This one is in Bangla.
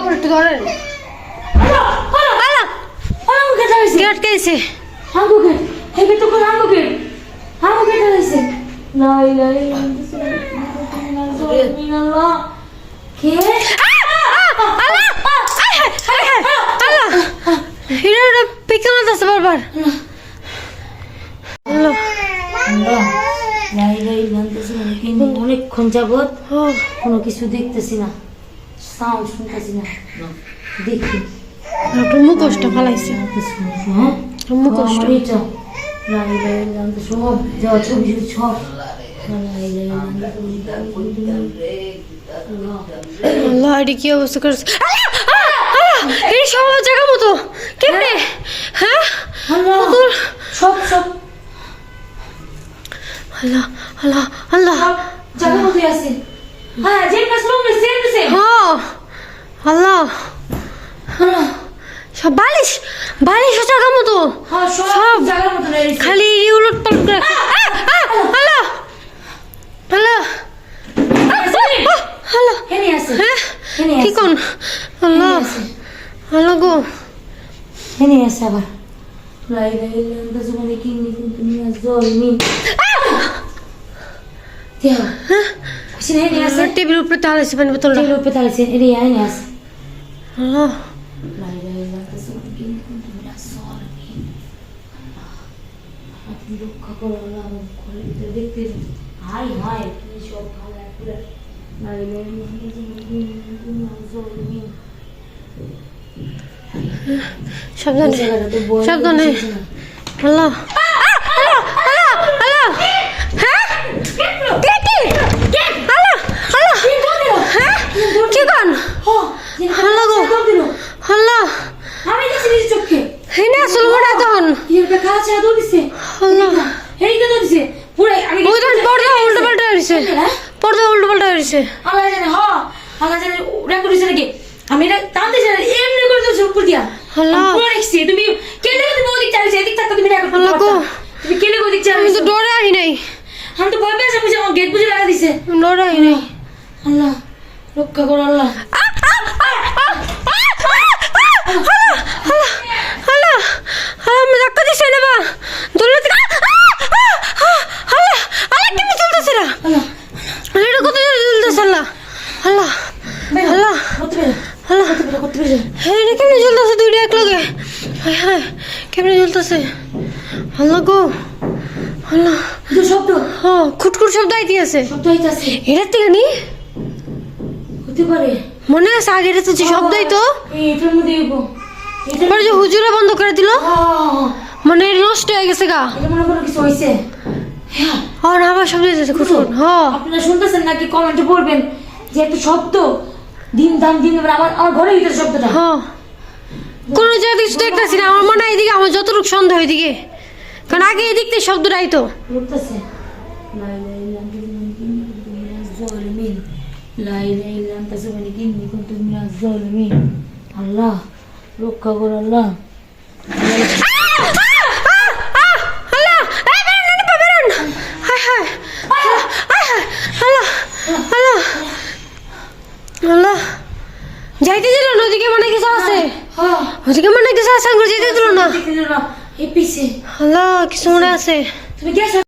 আছে একটু ধরেন। বারবার। অনেকক্ষণ যাবত কোনো কিছু দেখতেছি না। সাউন্ড শুনতেছি না। দেখি। মুখোশটা ফালাইছে। হ্যাঁ? মুখোশটা। সব। যা ছবি সব। আল্লাহ এটি কি অবস্থা করেছে? এই সব জায়গা মতো। কেমনে? হ্যাঁ। আল্লাহ! সব সব। আল্লাহ আল্লাহ আল্লাহ। জায়গা মতোই আছে। হ্যাঁ যে পাশ রুম সেম সেম হ্যাঁ আল্লাহ আল্লাহ সব বালিশ বালিশ জায়গা মতো হ্যাঁ সব জায়গার মতো খালি উলট পালট করে আল্লাহ আল্লাহ আল্লাহ হ্যাঁ কি কোন আল্লাহ আল্লাহ গো এনে আছে আবার জীবনে কি নি নিয়ে জলমি দেখ সে এনে আছে টেবিল উপরে তাড়াইছে পানি বোতলটা টেবিল উপরে তাড়াইছে এনে এনে আছে আল্লাহ লা ইলাহা ইল্লাল্লাহ জীবনে কি নি কিন্তু নিয়ে জলমি আপনি রক্ষা করো আল্লাহ ঘরের ভিতরে দেখতে হাই হাই কি সব ভালো পুরো লা ইলাহা ইল্লাল্লাহ জীবনে কি নি কিন্তু নিয়ে জলমি সাবধানে সাবধানে বসেছে আল্লাহ আল্লাহ আল্লাহ আল্লাহ হ্যাঁ কে কি আল্লাহ আল্লাহ হ্যাঁ কি কোন আল্লাহ গো। আল্লাহ আমি দেখছি নিজের চোখে হেনে আসল বড়া তখন ছেড়ে দৌড় দিছে আল্লাহ হেরিকে দৌড় দিছে পুরো আমি ওই পর্দা উল্টো পাল্টা হয়েছে। হ্যাঁ? পর্দা উল্টো পাল্টা হয়েছে। আল্লাহ জানে হ আল্লাহ জানে রেকর্ড দিছে নাকি? আমি এটা টানতে জানি এমনি করে দিয়েছি উপর দিয়া। আল্লাহ। পুরো দেখছি তুমি কেলে তুমি ওদিক চালিয়েছে এদিক থাকতে তুমি রেকর্ড আল্লাহ গো। তুমি কেলে ওদিক আমি তো ডরে আহি নাই। আমি তো ভয় পেয়েছি বুঝে গেট বুঝে লাগা দিছে। ডরে আহি নাই। আল্লাহ রক্ষা করো আল্লাহ আল্লাহ আমি ধাক্কা দিছে না বা দৌড়াতে আল্লাহ আল্লাহ কেমন চলতেছে না আল্লাহ এটা কত জোরে চলতেছে আল্লাহ আল্লাহ আল্লাহ আল্লাহ হ্যাঁ এটা কেমনে জ্বলতেছে দুইটা এক লগে হায় হায় কেমনে জ্বলতেছে? আল্লাহ গো আল্লাহ শব্দ। হ খুটখুট শব্দ আইতে আছে এটার থেকে নি? হতে পারে। মনে আছে আগে এটা তো যে শব্দই তো এই এটার মধ্যে হইবো যে হুজুরা বন্ধ করে দিল? হ্যাঁ মানে নষ্ট হয়ে গেছে গা। মনে করো কিছু হয়েছে হ্যাঁ। আর আবার শব্দ হইতেছে খুটখুট হ। আপনারা শুনতেছেন নাকি? কমেন্টে বলবেন। যে একটা শব্দ দিন দাম দিন আমার আমার ঘরে ভিতরে শব্দটা হ কোনো জায়গায় কিছু দেখতেছি না আমার মনে হয় এদিকে আমার যতটুকু সন্দেহ এদিকে কারণ আগে এদিক থেকে শব্দটা আইতো লুকতেছে লা ইলাহা ইল্লাল্লাহ জালিমিন লা ইলাহা ইল্লা আনতা সুবহানাকা ইন্নী কুনতু মিনাজ জালিমিন আল্লাহ রক্ষা কর আল্লাহ এই বেরোন নানি পা বেরোন হায় হায় আল্লাহ হায় হায় আল্লাহ আল্লাহ আল্লাহ যাইতে দিল না ওদিকে মনে হয় কিছু আছে ওদিকে মনে কিছু আছে আঙ্গুর যেতে দিল না? এই আল্লাহ কিছু মনে আছে। তুমি গেছো